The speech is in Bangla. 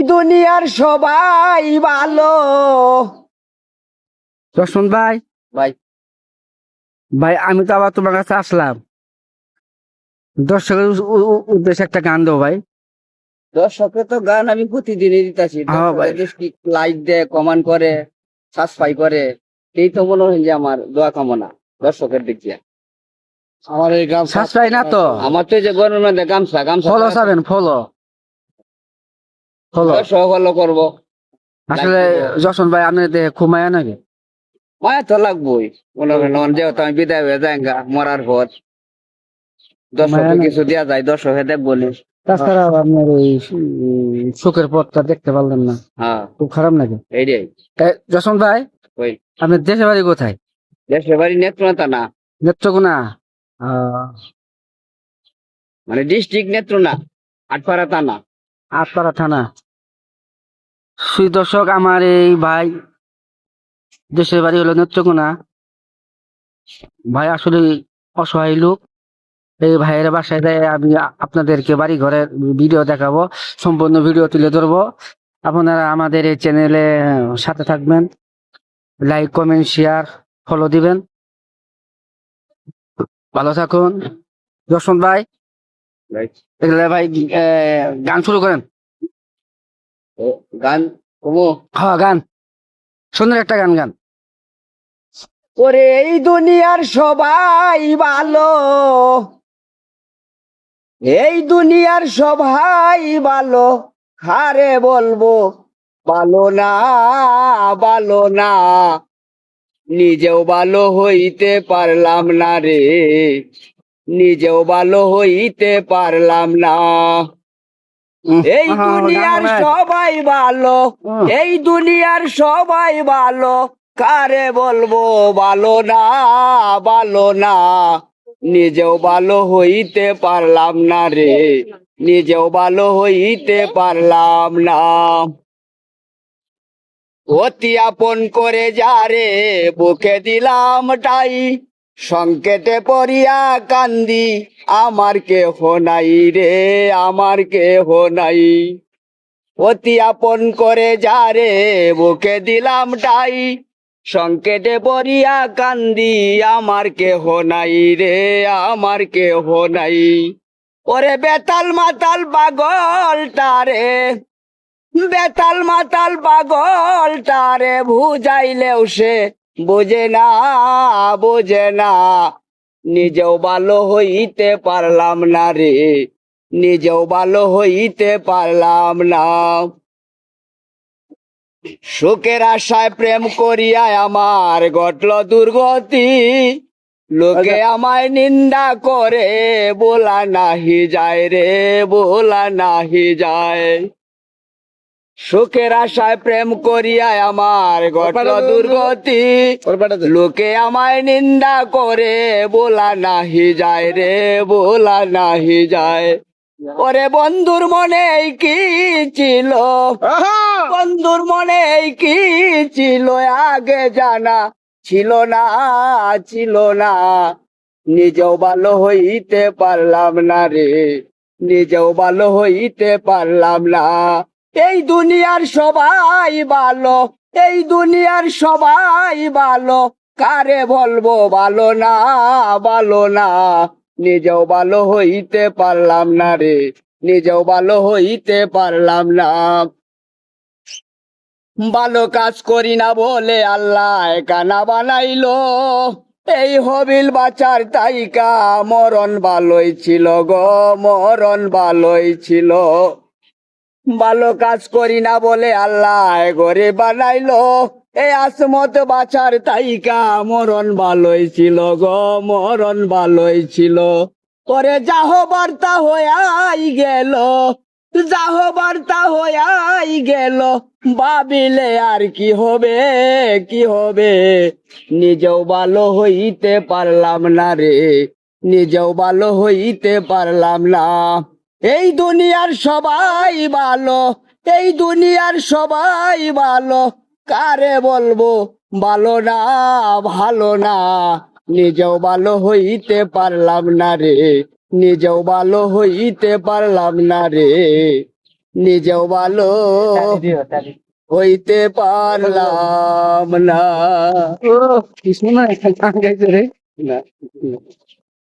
দুনিয়ার সবাই ভালো। রসুন ভাই? ভাই। ভাই আমি তো আবার তোমার কাছে আসলাম। দর্শকের উদ্দেশ্যে একটা গান দেবো ভাই। দর্শকে তো গান আমি প্রতিদিনই দিতেছি। হ্যাঁ ভাই। লাইক দেয় কমেন্ট করে সাবস্ক্রাইব করে। এই তো মনে হয় যে আমার দোয়া কামনা দর্শকের দিক দিয়ে। আমার এই গান সাবস্ক্রাইব না তো? আমার তো এই যে গরমের মধ্যে গামছা গামছা ফলো সাবেন ফলো দর্শক ফলো করব। আসলে যশন ভাই আপনি দেখে ঘুমায় নাকি মায়া তো লাগবোই। মনে করেন যেহেতু আমি বিদায় হয়ে যাই গা, মরার পর। দর্শকে কিছু দেওয়া যায় দর্শকে দেখ বলি। তাছাড়া আপনার উম, সুখের পথটা দেখতে পারলেন না। হ্যাঁ। খুব খারাপ নাকি? এইটাই। যশন ভাই ওই। আপনার দেশে বাড়ি কোথায়? দেশে বাড়ি নেত্রনাথা না নেত্রকোনা মানে ডিস্ট্রিক্ট নেত্রনা আটপাড়া থানা। আটপাড়া থানা। সুই দর্শক আমার এই ভাই দেশের বাড়ি হলো নেত্রকোনা। ভাই আসলে অসহায় লোক। এই ভাইয়ের বাসায় দেয় আমি আপনাদেরকে বাড়ি ঘরের ভিডিও দেখাবো সম্পূর্ণ ভিডিও তুলে ধরবো। আপনারা আমাদের এই চ্যানেলে সাথে থাকবেন লাইক কমেন্ট শেয়ার ফলো দিবেন। ভালো থাকুন। দর্শন ভাই ভাই গান শুরু করেন। ও, গান কমো। হ্যাঁ গান। সুন্দর একটা গান গান। ওরে এই দুনিয়ার সবাই ভালো। এই দুনিয়ার সবাই ভালো। হারে বলব? ভালো না ভালো না। নিজেও ভালো হইতে পারলাম না রে। নিজেও ভালো হইতে পারলাম না। এই দুনিয়ার সবাই ভালো এই দুনিয়ার সবাই ভালো। কারে বলব ভালো না ভালো না। নিজেও ভালো হইতে পারলাম না রে। নিজেও ভালো হইতে পারলাম না। অতি আপন করে যা রে বুকে দিলাম টাই সংকেটে পড়িয়া কান্দি, আমার কেহ নাই রে, আমার কেহ নাই। অতি আপন করে যা রে বুকে দিলাম টাই, সংকেটে পড়িয়া কান্দি, আমার কেহ নাই রে, আমার কেহ নাই। ওরে বেতাল মাতাল পাগল তারে, বেতাল মাতাল পাগল তারে, বুঝাইলেও সে বোঝে না বোঝে না। নিজেও ভালো হইতে পারলাম না রে। নিজেও ভালো হইতে পারলাম না। সুখের আশায় প্রেম করিয়া আমার ঘটল দুর্গতি। লোকে আমায় নিন্দা করে বলা নাহি যায় রে বলা নাহি যায়। সুখের আশায় প্রেম করিয়া আমার ঘটল দুর্গতি। লোকে আমায় নিন্দা করে বলা নাহি যায় রে বলা নাহি যায়। ওরে বন্ধুর মনে কি ছিল? বন্ধুর মনে কি ছিল? আগে জানা ছিল না ছিল না। নিজেও ভালো হইতে পারলাম না রে নিজেও ভালো হইতে পারলাম না। এই দুনিয়ার সবাই ভালো, এই দুনিয়ার সবাই ভালো। কারে বলব ভালো না ভালো না। নিজেও ভালো হইতে পারলাম না রে, নিজেও ভালো হইতে পারলাম না। ভালো কাজ করি না বলে আল্লাহ কানা বানাইলো। এই হবিল বাচার তাইকা, মরণ ভালোই ছিল গো, মরণ ভালোই ছিল। ভালো কাজ করি না বলে আল্লাহ গরে বানাইলো। এই আসমত বাচার তাইকা, মরণ ভালোই ছিল গো, মরণ ভালোই ছিল। পরে যাহ বার্তা হইয়াই গেল যাহ বার্তা হইয়াই গেল। ভাবিলে আর কি হবে কি হবে? নিজেও ভালো হইতে পারলাম না রে, নিজেও ভালো হইতে পারলাম না। এই দুনিয়ার সবাই ভালো এই দুনিয়ার সবাই ভালো। কারে বলব ভালো না ভালো না। নিজেও ভালো হইতে পারলাম না রে নিজেও ভালো হইতে পারলাম না রে। নিজেও ভালো হইতে পারলাম না। কৃষ্ণ না রে। না।